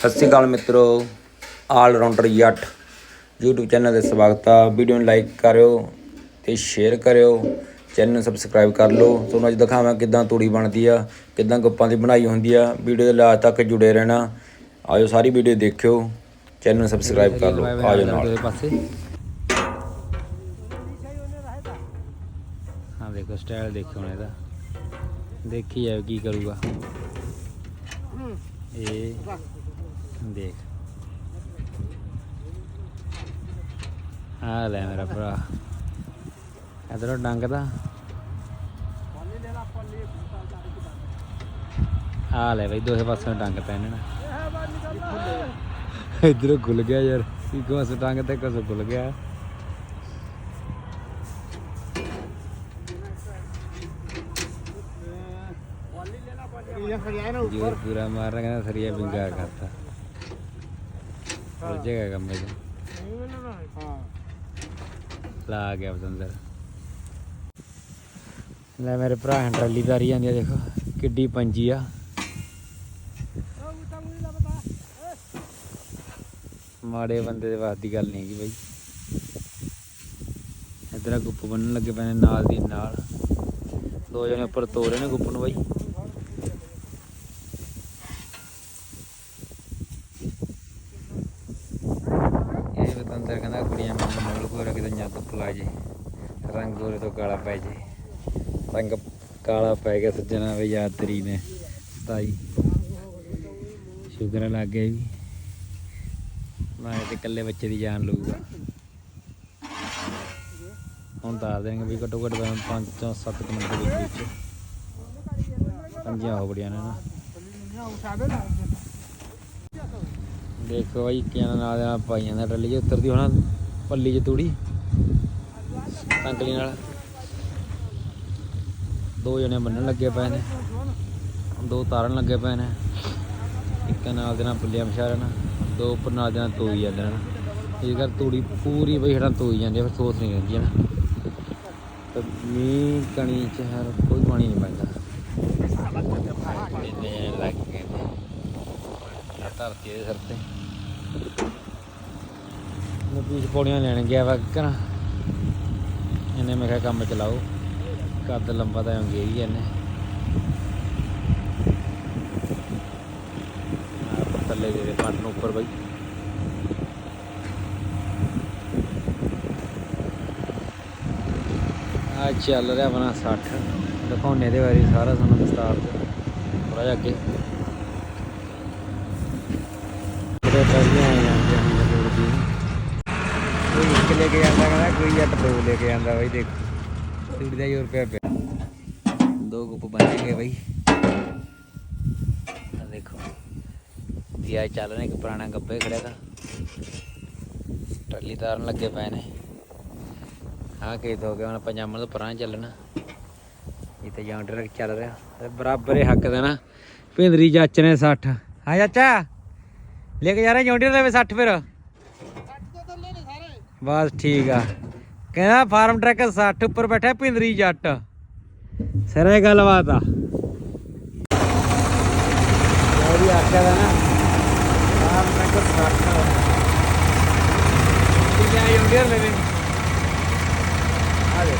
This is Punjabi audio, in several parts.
ਸਤਿ ਸ਼੍ਰੀ ਅਕਾਲ ਮਿੱਤਰੋ ਆਲ ਰਾਉਂਡਰ ਜੱਟ YouTube ਚੈਨਲ ਤੇ ਸਵਾਗਤ ਆ। ਵੀਡੀਓ ਨੂੰ ਲਾਈਕ ਕਰਿਓ ਤੇ ਸ਼ੇਅਰ ਕਰਿਓ ਚੈਨਲ ਨੂੰ ਸਬਸਕ੍ਰਾਈਬ ਕਰ ਲਓ। ਤੁਹਾਨੂੰ ਅੱਜ ਦਿਖਾਵਾਂ ਕਿਦਾਂ ਤੂੜੀ ਬਣਦੀ ਆ ਕਿਦਾਂ ਗੱਪਾਂ ਦੀ ਬਣਾਈ ਹੁੰਦੀ ਆ। ਵੀਡੀਓ ਦੇ ਲਾਸਟ ਤੱਕ ਜੁੜੇ ਰਹਿਣਾ। ਆਜੋ ਸਾਰੀ ਵੀਡੀਓ ਦੇਖਿਓ ਚੈਨਲ ਨੂੰ ਸਬਸਕ੍ਰਾਈਬ ਕਰ ਲਓ। ਆਜੋ ਨਾਲ। ਪਾਸੇ। ਹਾਂ ਦੇਖੋ ਸਟਾਈਲ ਦੇਖੋ ਹੁਣ ਇਹਦਾ। ਦੇਖੀ ਜਾਓ ਕੀ ਕਰੂਗਾ। ਇਹ ਦੇਖ। ਆ ਲੈ ਮੇਰਾ ਭਰਾ। ਇਧਰੋਂ ਡੰਗ ਦਾ ਆ ਲੈ ਬਈ ਦੋਹੇ ਪਾਸੇ ਡੰਗ ਇਹਨਾਂ ਨੇ। ਇਧਰੋਂ ਗੁੱਲ ਗਿਆ ਯਾਰ। ਕੀ ਕੋਸ ਡੰਗ ਤੇ ਕੋਸ ਗੁੱਲ ਗਿਆ। ਜੋਰ ਪੂਰਾ ਮਾਰ ਰਿਹਾ ਕਹਿੰਦਾ ਸਰੀਆ ਬਿੰਗਾ ਕਰਤਾ। ਇਹ ਲਾ ਗਿਆ ਬਤੰਦਰ। ਲੈ ਮੇਰੇ ਭਰਾ ਹਨ ਟਰਾਲੀ ਰਹੀ ਜਾਂਦੀ ਆ ਦੇਖੋ ਕਿੱਡੀ ਪੰਜੀ ਆ। ਮਾੜੇ ਬੰਦੇ ਦੇ ਵਾਸ ਦੀ ਗੱਲ ਨਹੀਂ ਹੈਗੀ ਬਈ। ਇਧਰ ਗੁੱਪ ਬੰਨਣ ਲੱਗੇ ਪਏ ਨੇ ਨਾਲ ਦੀ ਨਾਲ। ਦੋ ਜਣੇ ਉੱਪਰ ਤੋਰੇ ਨੇ ਗੁੱਪ ਨੂੰ ਬਈ ਇਹ ਬਤੰਦਰ ਕਹਿੰਦਾ ਕੁੜੀਆਂ ਮੈਨੂੰ ਮੋਲ ਕੋਰ ਕਿਤੇ ਜਾਂ ਧੁੱਪ ਲਾ ਜੇ ਰੰਗ ਗੋਰੇ ਤੋਂ ਕਾਲਾ ਪੈ ਜੇ ਰੰਗ ਕਾਲਾ ਪੈ ਗਿਆ ਸੱਜਣਾ ਵੀ ਯਾਦ ਤੇਰੀ ਨੇ। ਸਤਾਈ ਸ਼ੁਕਰ ਲੱਗ ਗਿਆ ਵੀ ਮੈਂ ਤੇ ਇਕੱਲੇ ਬੱਚੇ ਦੀ ਜਾਨ ਲਊਗਾ। ਹੁਣ ਦੱਸ ਦੇਣਗੇ ਵੀ ਘੱਟੋ ਘੱਟ 5 ਤੋਂ 7 ਮਿੰਟ ਦੇ ਵਿੱਚ ਪੰਜੀਆਂ ਹੋ ਬੜੀਆਂ ਨੇ ਨਾ। ਦੇਖੋ ਬਾਈ ਕਿਆਂ ਨਾਲ ਪਾਈਆਂ ਦਾ ਟੱਲੀ 'ਚ ਉਤਰਦੀ ਹੋਣਾ, ਪੱਲੀ 'ਚ ਤੂੜੀ। ਤੰਗਲੀ ਨਾਲ। ਦੋ ਜਣੇ ਬੰਨਣ ਲੱਗੇ ਪਏ ਨੇ। ਦੋ ਤਾਰਨ ਲੱਗੇ ਪਏ ਨੇ। ਇੱਕ ਨਾਲ ਦੇ ਨਾਲ ਪੁੱਲੀਆਂ ਮਸ਼ਾਰ ਨਾ ਦੋ ਉੱਪਰ ਨਾਲ ਦੇ ਨਾਲ ਤੋਈ ਜਾਂਦੇ ਨੇ ਇਹ ਕਰ ਤੂੜੀ ਪੂਰੀ ਬਈ ਹੇਠਾਂ ਤੋਈ ਜਾਂਦੀ ਫਿਰ ਸੋਚ ਨਹੀਂ ਰਹਿੰਦੀ ਨਾ। ਤੇ ਮੀਂਹ ਕਣੀ ਚ ਹਰ ਕੋਈ ਪਾਣੀ ਨਹੀਂ ਪੈਂਦਾ। ਇਹਨੇ ਲੱਗ ਗਏ ਧਰਤੀ ਦੇ ਸਿਰ ਤੇ। ਨਦੀ ਪੌੜੀਆਂ ਲੈਣ ਗਿਆ ਵਾ ਕਰਾਂ ਇਹਨੇ ਮੈਂ ਕੰਮ ਚਲਾਓ। ਕੱਦ ਲੰਬਾ ਤਾਂ ਆਉਂਗੇ ਹੀ ਇਹਨੇ। ਥੱਲੇ ਦੇ ਦੇ ਨੂੰ ਉੱਪਰ ਬਈ। ਆ ਚੱਲ ਰਿਹਾ ਆਪਣਾ 60 ਦਿਖਾਉਣੇ ਦੇ ਵਾਰੀ ਸਾਰਾ ਤੁਹਾਨੂੰ ਵਿਸਤਾਰ ਚ। ਥੋੜਾ ਜਿਹਾ ਅੱਗੇ। ਬੜੇ ਪਹਿਲੀਆਂ ਆ ਜਾਂਦੀਆਂ ਨੇ ਲੋੜ ਦੀ ਕੋਈ ਇੱਕ ਲੈ ਕੇ ਜਾਂਦਾ ਕਹਿੰਦਾ, ਕੋਈ ਜੱਟ ਦੋ ਲੈ ਕੇ ਜਾਂਦਾ ਬਾਈ, ਦੇਖ। ਤੂੜੀ ਦਾ ਪਿਆ। ਗੁੱਪ ਬਾਈ। ਆ ਦੇਖੋ। ਦਿਆ ਚੱਲ ਰਿਹਾ ਇੱਕ ਪੁਰਾਣਾ ਗੱਬੇ ਖੜਿਆ ਦਾ ਤਾਰਨ ਲੱਗੇ ਪਏ ਨੇ। ਆਹ ਖੇਤ ਹੋ ਗਿਆ, ਹੁਣ ਪੰਜਾਬਣ ਤੋਂ ਪਰਾਂ ਚੱਲਣਾ। ਇਹ ਤੇ ਜਾਂਡਰ ਚੱਲ ਰਿਹਾ। ਤੇ ਬਰਾਬਰ ਹੀ ਹੱਕ ਦਾ ਨਾ ਭਿੰਦਰੀ ਚਾਚੇ ਨੇ 60 ਹਾਂ ਚਾਚਾ। ਲੈ ਕੇ ਜਾ ਰਹੇ ਜੌਂਡੀਅਰ ਦੇ 60 ਫਿਰ। ਬਸ ਠੀਕ ਆ। ਕਹਿੰਦਾ ਫਾਰਮ ਟਰੱਕ 60 ਉੱਪਰ ਬੈਠਾ ਭਿੰਦਰੀ ਜੱਟ। ਸਿਰੇ ਗੱਲਬਾਤ ਆ। ਜਿਹੜੀ ਆਖਿਆ ਦਾ ਨਾ ਫਾਰਮ ਟਰੱਕ 60 ਠੀਕ ਹੈ ਜੌਂਡੀਅਰ ਲੈ ਲੈ ਆ ਦੇ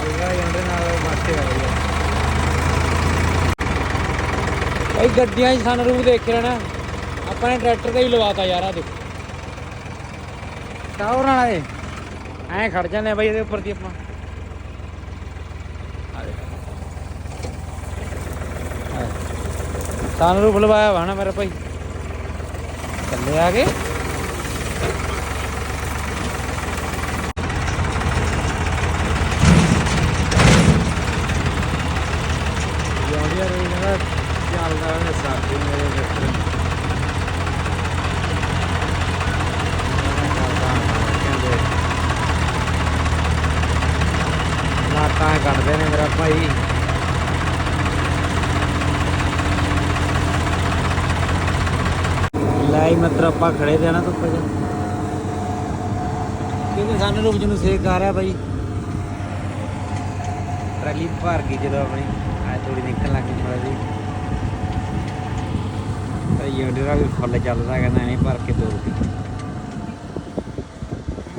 ਅਲਗਾ ਜੌਂਡੀਅਰ ਨਾਲ ਮਾਤੇ ਆ ਗਿਆ ਭਾਈ ਗੱਡੀਆਂ 'ਚ ਸਾਨੂੰ ਰੂਪ ਦੇਖ ਆਪਾਂ ਨੇ ਟਰੈਕਟਰ ਤੇ ਹੀ ਲਵਾਤਾ ਯਾਰ ਆ ਦੇਖੋ। ਟਾਵਰ ਨਾਲ ਐਂ ਖੜ ਜਾਂਦੇ ਆ ਬਾਈ ਇਹਦੇ ਉੱਪਰ ਦੀ ਆਪਾਂ ਆ ਦੇਖ ਸਾਨੂੰ ਲਵਾਇਆ ਵਾ ਨਾ ਮੇਰਾ ਭਾਈ। ਥੱਲੇ ਆ ਗਏ ਜੌਂਡੀਆ ਰੋਈ ਕਹਿੰਦਾ ਚੱਲਦਾ ਹੈ ਸਾਥੀ ਮੇਰੇ ਮਿੱਤਰ ਲਾਟਾਂ ਕੱਢਦੇ ਨੇ ਮੇਰਾ ਭਾਈ। ਲਾਈ ਮਤਰ ਆਪਾਂ ਖੜੇ ਤੇ ਆ ਨਾ ਧੁੱਪੇ ਚ ਕਿਉਂਕਿ ਸਾਨੂੰ ਰੂਪ ਨੂੰ ਸੇਕ ਆ ਰਿਹਾ ਭਾਈ ਟਰਾਲੀ ਭਰ ਗਈ ਜਦੋਂ ਆਪਣੀ ਆ ਥੋੜੀ ਨਿਕਲ ਲੱਗ ਗਈ ਥੋੜਾ ਜੀ। ਤੇ ਯੂਨੀਰਾ ਵੀ ਫੁੱਲ ਚੱਲਦਾ ਕਹਿੰਦਾ ਐਂ ਭਰ ਕੇ ਤੋਰਦੀ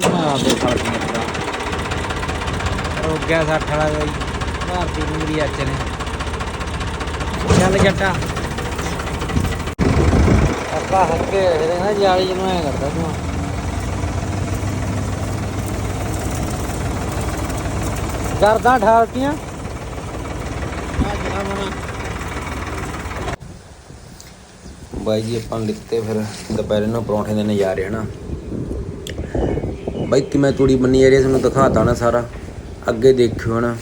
ਮਾਰ ਦੋ ਫ਼ਰਕ ਮਿੱਤਰਾ ਰੁਕ ਗਿਆ 60 ਵਾਲਾ ਬਈ, ਭਾਰਤੀ ਨੂਰੀ ਅੱਜ ਨੇ ਚੱਲ ਜੱਟਾ। ਆਪਾਂ ਹੱਕੇ ਇਹਦੇ ਨਾ, ਜਾਲੀ ਜਿਹਨੂੰ ਐ ਕਰਦਾ ਤੂੰ ਦਰਦਾਂ ਠਾਲਤੀਆਂ। ਬਾਈ ਜੀ, ਆਪਾਂ ਲਿਖਤੇ ਫਿਰ ਦੁਪਹਿਰੇ ਨੂੰ ਪਰੌਂਠੇ ਦੇ ਨਜ਼ਾਰੇ, ਹਨਾ। ਬਾਈ, ਕਿਵੇਂ ਤੂੜੀ ਬੰਨੀ ਜਾ ਰਹੀ ਹੈ ਤੁਹਾਨੂੰ ਦਿਖਾਤਾ ਨਾ ਸਾਰਾ। ਅੱਗੇ ਦੇਖਿਓ, ਹਨਾ।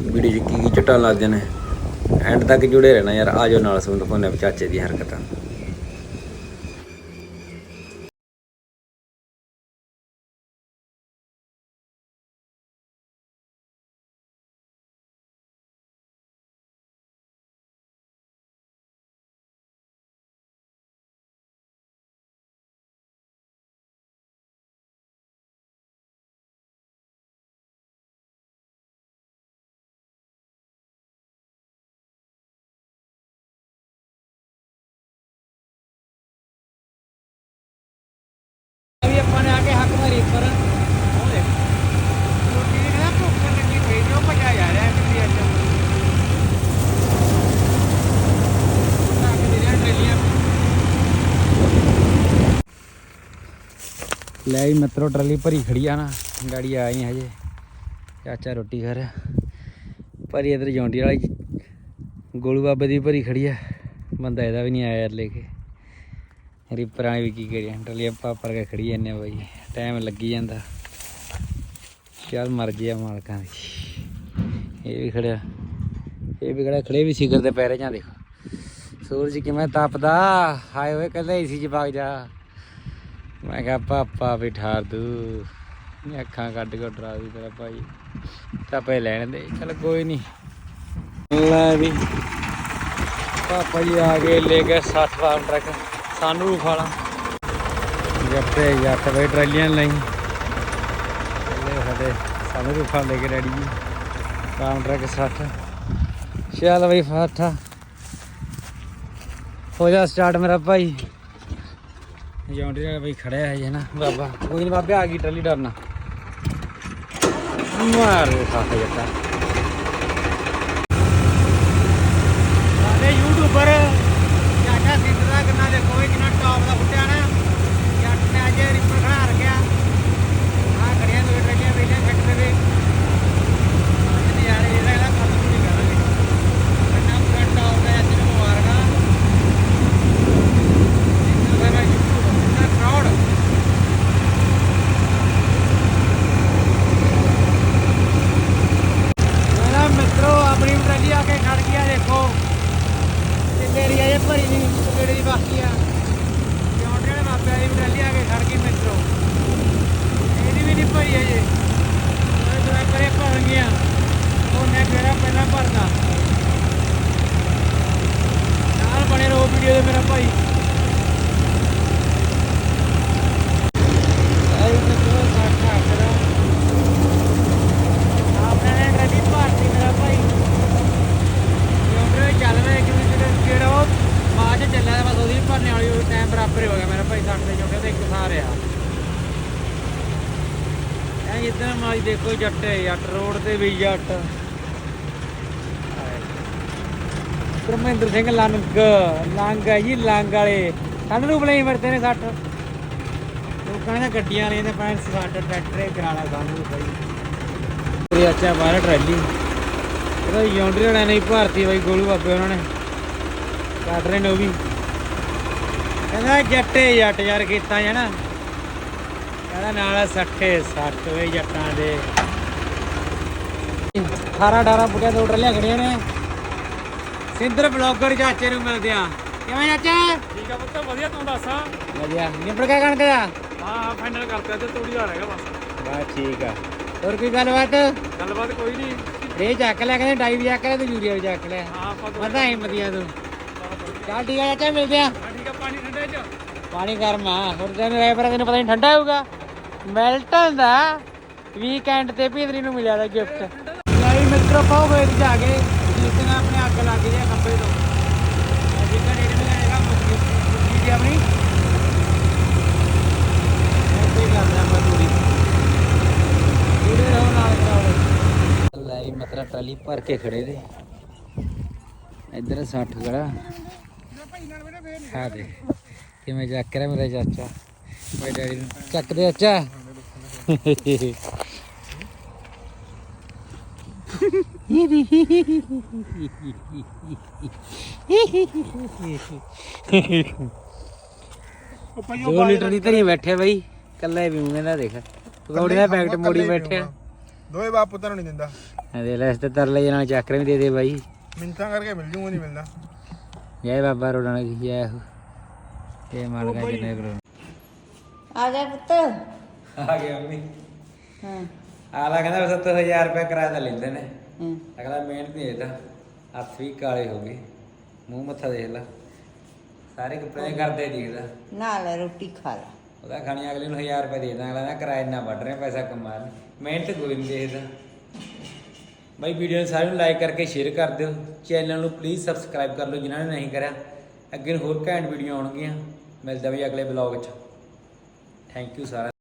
ਵੀਡੀਓ 'ਚ ਕੀ ਕੀ ਚਟਾਂ ਲੱਗਦੇ ਨੇ। ਐਂਡ ਤੱਕ ਜੁੜੇ ਰਹਿਣਾ ਯਾਰ, ਆ ਜਾਓ ਨਾਲ, ਤੁਹਾਨੂੰ ਦਿਖਾਉਂਦੇ ਚਾਚੇ ਦੀ ਹਰਕਤਾਂ। ਆ ਕੇ ਉਹ ਦੇਖ ਰੋਟੀ ਭੁੱਖ ਲੱਗੀ ਪਈ ਜੋ ਭਜਾ ਜਾ ਰਿਹਾ ਕਿੱਥੇ ਅੱਜ ਲੈ ਵੀ ਮਿੱਤਰੋ, ਟਰਾਲੀ ਭਰੀ ਖੜੀ ਆ ਨਾ। ਗਾੜੀ ਆਈ ਹਜੇ। ਚਾਚਾ ਰੋਟੀ ਖਾ ਰਿਹਾ ਭਰੀ ਇਧਰ ਜੌਂਡੀ ਵਾਲੀ। ਗੋਲੂ ਬਾਬੇ ਦੀ ਭਰੀ ਖੜੀ ਆ। ਬੰਦਾ ਇਹਦਾ ਵੀ ਨਹੀਂ ਆਇਆ ਯਾਰ ਲੈ ਕੇ। ਰੀਪਰਾਂ ਵਾਲੀ ਵੀ ਕੀ ਕਰੀਏ, ਟਰਾਲੀ ਆਪਾਂ ਕੇ ਖੜੀ ਜਾਂਦੇ ਆ ਬਾਈ। ਟਾਈਮ ਲੱਗੀ ਜਾਂਦਾ। ਚੱਲ ਮਰਜ਼ੀ ਆ ਮਾਲਕਾਂ ਦੀ। ਇਹ ਵੀ ਖੜਿਆ ਇਹ ਵੀ ਖੜਿਆ ਖੜੇ ਵੀ ਸਿਖਰ ਦੇ ਪੈਰੇ ਜਾਂ ਦੇਖੋ। ਸੂਰਜ ਕਿਵੇਂ ਤਪਦਾ। ਹਾਏ ਓਏ, ਕਹਿੰਦਾ ਏਸੀ ਚ ਵਗ ਜਾ। ਮੈਂ ਕਿਹਾ, ਪਾਪਾ ਵੀ ਠਾਰ ਦੂ। ਇਹ ਅੱਖਾਂ ਕੱਢ ਕੇ ਡਰਾ ਦੀ ਤੇਰਾ ਭਾਈ। ਤਾਪੇ ਲੈਣ ਦੇ। ਚਲ ਕੋਈ ਨਹੀਂ ਲੈ ਵੀ। ਪਾਪਾ ਜੀ ਆ ਗਏ, ਲੈ ਕੇ 60 ਵਾਰ ਟਰੱਕ। ਸਾਨੂੰ ਰੂਫ ਜੱਟੇ ਜੱਟ ਬਈ, ਟਰਾਲੀਆਂ ਲਈ ਲੈ ਸਾਡੇ, ਸਾਨੂੰ ਰੂਫਾ ਲੈ ਕੇ ਰੈਡੀ ਜੀ। ਕਾਮ ਟਰੱਕ 60 ਚੱਲ ਬਈ ਫਾਠਾ ਹੋ ਜਾ ਸਟਾਰਟ ਮੇਰਾ ਭਾਈ। ਜੌਂਡੀ ਵਾਲਾ ਬਈ ਖੜਿਆ ਹੈ ਨਾ, ਬਾਬਾ। ਕੋਈ ਨਹੀਂ ਬਾਬੇ, ਆ ਗਈ ਟਰਾਲੀ ਡਰਨਾ। ਮਾਰੋ ਖਾਖਾ ਜੱਟਾ ਸਾਡੇ ਯੂਟਿਊਬਰ ਚਾਚਾ ਸਿੰਧ ਦਾ ਕਿੰਨਾ ਦੇਖੋ ਇਹ ਕਿੰਨਾ ਟੌਪ ਦਾ ਫੁੱਟਿਆ ਨਾ ਜੱਟ ਨੇ ਅੱਜ ਰਿਪਰ ਖੜਾ ਰੱਖਿਆ ਆ ਖੜੀਆਂ ਦੋ ਟਰੇਲੀਆਂ ਵੇਲੀਆਂ ਛੱਡ ਦੇਵੇ ਅੱਜ ਨਜ਼ਾਰੇ ਇਹਦਾ ਇਹਦਾ ਕੰਮ ਨਹੀਂ ਕਰਾਂਗੇ ਕਿੰਨਾ ਪੂਰਾ ਟੌਪ ਦਾ ਅੱਜ ਨੂੰ ਮੁਬਾਰਕਾਂ ਸਿੰਧ ਦਾ ਮੈਂ YouTube ਕਿੰਨਾ ਪ੍ਰਾਊਡ ਮੇਰਾ ਮਿੱਤਰੋ ਆਪਣੀ ਟਰਾਲੀ ਆ ਕੇ ਖੜ ਗਿਆ ਦੇਖੋ ਤੇ ਭਰੀ ਨਹੀਂ ਕਿਹੜੀ ਦੀ ਬਾਕੀ ਆ। ਜੌਂਡੇ ਵਾਲੇ ਮਾਪਿਆਂ ਦੀ ਟਰਾਲੀ ਆ ਕੇ ਖੜ ਗਈ ਮਿੱਤਰੋ। ਇਹਦੀ ਵੀ ਨਹੀਂ ਭਰੀ ਅਜੇ। ਉਹ ਦੋ ਪਰੇ ਭਰ ਗਿਆ ਉਹਨੇ ਮੇਰਾ ਪਹਿਲਾਂ ਭਰਦਾ ਨਾਲ ਬਣੇ ਰਹੋ ਵੀਡੀਓ ਦੇ ਮੇਰਾ ਭਾਈ ਆਈ ਮਿੱਤਰੋ ਸਾਠਾ ਕਰਾ ਆਪਣੇ ਨੇ ਟਰਾਲੀ ਭਰਤੀ ਮੇਰਾ ਭਾਈ ਕਿਉਂਕਿ ਚੱਲ ਰਿਹਾ ਇੱਕ ਦੂਜੇ ਦੇ ਜਿਹੜਾ ਉਹ ਬਾਅਦ ਚ ਚੱਲਿਆ ਤਾਂ ਬਸ ਉਹਦੀ ਵੀ ਭਰਨੇ ਵਾਲੀ ਉਹ ਟਾਈਮ ਬਰਾਬਰ ਹੀ ਹੋ ਗਿਆ ਮੇਰਾ ਭਾਈ ਸੱਠ ਦੇ ਜੋਗੇ ਤੇ ਇੱਕ ਥਾਂ ਰਿਹਾ ਐ ਇਦਾਂ ਮਾਈ ਦੇਖੋ ਜੱਟ ਜੱਟ, ਰੋਡ ਤੇ ਵੀ ਜੱਟ। ਧਰਮਿੰਦਰ ਸਿੰਘ ਲੰਗ ਲੰਗ ਹੈ ਜੀ, ਲੰਗ ਵਾਲੇ। ਸਾਨੂੰ ਨੂੰ ਬਲਾਈ ਵਰਤੇ ਨੇ ਸੱਠ ਲੋਕਾਂ ਨੇ ਗੱਡੀਆਂ ਵਾਲੀਆਂ ਤੇ ਪੈਣ ਸੱਠ ਟਰੈਕਟਰ ਕਰਾਲਾ ਸਾਨੂੰ ਵੀ ਭਾਈ ਅੱਛਾ ਬਾਹਰ ਟਰਾਲੀ। ਇਹਦਾ ਯੌਂਡਰੀ ਵਾਲਿਆਂ ਨੇ ਭਾਰਤੀ ਬਾਈ, ਗੋਲੂ ਬਾਬੇ ਉਹਨਾਂ ਨੇ। ਕੱਢ ਰਹੇ ਨੇ ਉਹ ਵੀ। ਕਹਿੰਦਾ ਜੱਟੇ ਜੱਟ ਯਾਰ, ਕੀਤਾ ਹੈ ਨਾ ਕਹਿੰਦਾ ਨਾਲ 60 60 ਵੇ ਜੱਟਾਂ ਦੇ। 18 18 ਬੁੱਢਿਆਂ ਦੋ ਟਰਾਲੀਆਂ ਖੜੀਆਂ ਨੇ। ਸਿੰਦਰ ਬਲੌਗਰ ਚਾਚੇ ਨੂੰ ਮਿਲਦੇ ਆ। ਕਿਵੇਂ ਚਾਚਾ? ਠੀਕ ਆ ਪੁੱਤ ਵਧੀਆ ਤੂੰ ਦੱਸ? ਹਾਂ ਵਧੀਆ। ਨਿਬੜ ਗਿਆ ਕਣਕ ਦਾ? ਹਾਂ ਫਾਈਨਲ ਕਰਤਾ ਤੇ ਤੂੜੀ ਆ ਰਹੇਗਾ ਬਸ। ਬਸ ਠੀਕ ਆ। ਹੋਰ ਕੋਈ ਗੱਲਬਾਤ? ਗੱਲਬਾਤ ਕੋਈ ਨਹੀਂ ਇਹ ਚੱਕ ਲਿਆ ਕਹਿੰਦੇ ਡਾਈ ਵੀ ਚੱਕ ਲਿਆ ਤੇ ਯੂਰੀਆ ਵੀ ਚੱਕ ਲਿਆ। ਹਾਂ ਆਪਾਂ ਦੋ ਪਤਾ ਹੀ ਵਧੀਆ ਤੂੰ। ਚੱਲ ਠੀਕ ਆ ਚਾਚਾ ਮਿਲਦੇ ਆ। ਹਾਂ, ਠੀਕ ਆ ਪਾਣੀ ਠੰਡੇ ਚ। ਪਾਣੀ ਗਰਮ ਆ। ਹੋਰ ਤੈਨੂੰ ਰਾਏ ਪਰ ਤੈਨੂੰ ਪਤਾ ਨਹੀਂ ਠੰਡਾ ਹੋਊਗਾ। ਮੈਲਟਨ ਦਾ ਵੀਕਐਂਡ ਤੇ ਭੀਤਰੀ ਨੂੰ ਮਿਲਿਆ ਦਾ ਗਿਫਟ ਰੱਖੋ ਵੇਟ ਜਾ ਕੇ ਜਿਸ ਨਾਲ ਆਪਣੇ ਅੱਗ ਲੱਗ ਜਾਏ ਕੱਪੜੇ ਤੋਂ। ਜਿੱਦਾਂ ਡੇਢ ਮਹੀਨਾ ਹੈਗਾ ਮੁੱਕੀ ਜੀ ਆਪਣੀ। ਇੱਥੇ ਕਰਦੇ ਆਪਾਂ ਪੂਰੀ। ਜਿਹੜੇ ਨਾਲ ਕਰਾਓ ਲੈ ਮਤਰਾ ਟਰਾਲੀ ਭਰ ਕੇ ਖੜੇ ਦੇ ਇੱਧਰ 60 ਗੜਾ ਆ ਕਿਵੇਂ ਚੱਕ ਰਿਹਾ ਮੇਰਾ ਚਾਚਾ। ਮੇਰੇ ਡੈਡੀ ਨੂੰ। ਚੱਕਦੇ ਅੱਛਾ ਚੱਕ ਦੇ ਚਾਚਾ ਦੋ ਲੀਟਰ ਦੀ ਧਰੀ ਬੈਠੇ ਬਈ ਕੱਲਾ ਹੀ ਪੀਉਂਗੇ ਦਾ ਦੇਖ। ਪਕੌੜੇ ਦਾ ਪੈਕਟ ਮੋੜੀ ਬੈਠੇ ਦੋਏ ਬਾਪ ਪੁੱਤਾਂ ਨੂੰ ਨਹੀਂ ਦਿੰਦਾ। ਆ ਦੇ ਲੈ ਇਸ ਤੇ ਤਰਲੇ ਨਾਲ ਚੱਕਰ ਵੀ ਦੇ ਦੇ ਬਾਈ। ਮਿੰਤਾਂ ਕਰਕੇ ਮਿਲ ਜੂਗਾ ਨਹੀਂ ਮਿਲਦਾ। ਜੈ ਬਾਬਾ ਰੋੜਨ ਕੀ ਜੈ ਹੋ ਜੈ ਮਾਲਕਾ ਜੀ ਨੇ ਕਰੋ। ਆ ਜਾ ਪੁੱਤ। ਆ ਗਿਆ ਮੰਮੀ। ਹਾਂ। ਆਲਾ ਕਹਿੰਦਾ 70000 ਰੁਪਏ ਕਿਰਾਇਆ ਦਾ ਲੈਂਦੇ ਨੇ। ਅਗਲਾ ਮਿਹਨਤ ਨਹੀਂ ਇਹਦਾ ਹੱਥ ਵੀ ਕਾਲੇ ਹੋ ਗਏ ਮੂੰਹ ਮੱਥਾ ਦੇਖ ਲੈ। ਸਾਰੇ ਕੱਪੜੇ ਕਰਦੇ ਦਿਖਦਾ ਨਾ ਲੈ ਰੋਟੀ ਖਾ ਲੈ। ਉਹਦਾ ਖਾਣੀ ਅਗਲੇ ਨੂੰ 1000 ਰੁਪਏ ਦੇ ਦਾਂ ਅਗਲਾ ਨਾ ਕਿਰਾਇਆ ਇੰਨਾ ਵੱਢ ਰਿਹਾ ਪੈਸਾ ਕਮਾ ਰਿਹਾ। ਮਿਹਨਤ ਕੋਈ ਨਹੀਂ ਦੇਖਦਾ। ਬਾਈ ਵੀਡੀਓ ਨੂੰ ਸਾਰਿਆਂ ਨੂੰ ਲਾਈਕ ਕਰਕੇ ਸ਼ੇਅਰ ਕਰ ਦਿਓ। ਚੈਨਲ ਨੂੰ ਪਲੀਜ਼ ਸਬਸਕ੍ਰਾਈਬ ਕਰ ਲਓ ਜਿਨ੍ਹਾਂ ਨੇ ਨਹੀਂ ਕਰਿਆ। ਅੱਗੇ ਨੂੰ ਹੋਰ ਘੈਂਟ ਵੀਡੀਓ ਆਉਣਗੀਆਂ। ਮਿਲਦਾ ਵੀ ਅਗਲੇ ਬਲੌਗ 'ਚ। ਥੈਂਕ ਯੂ ਸਾਰਿਆਂ ਦਾ।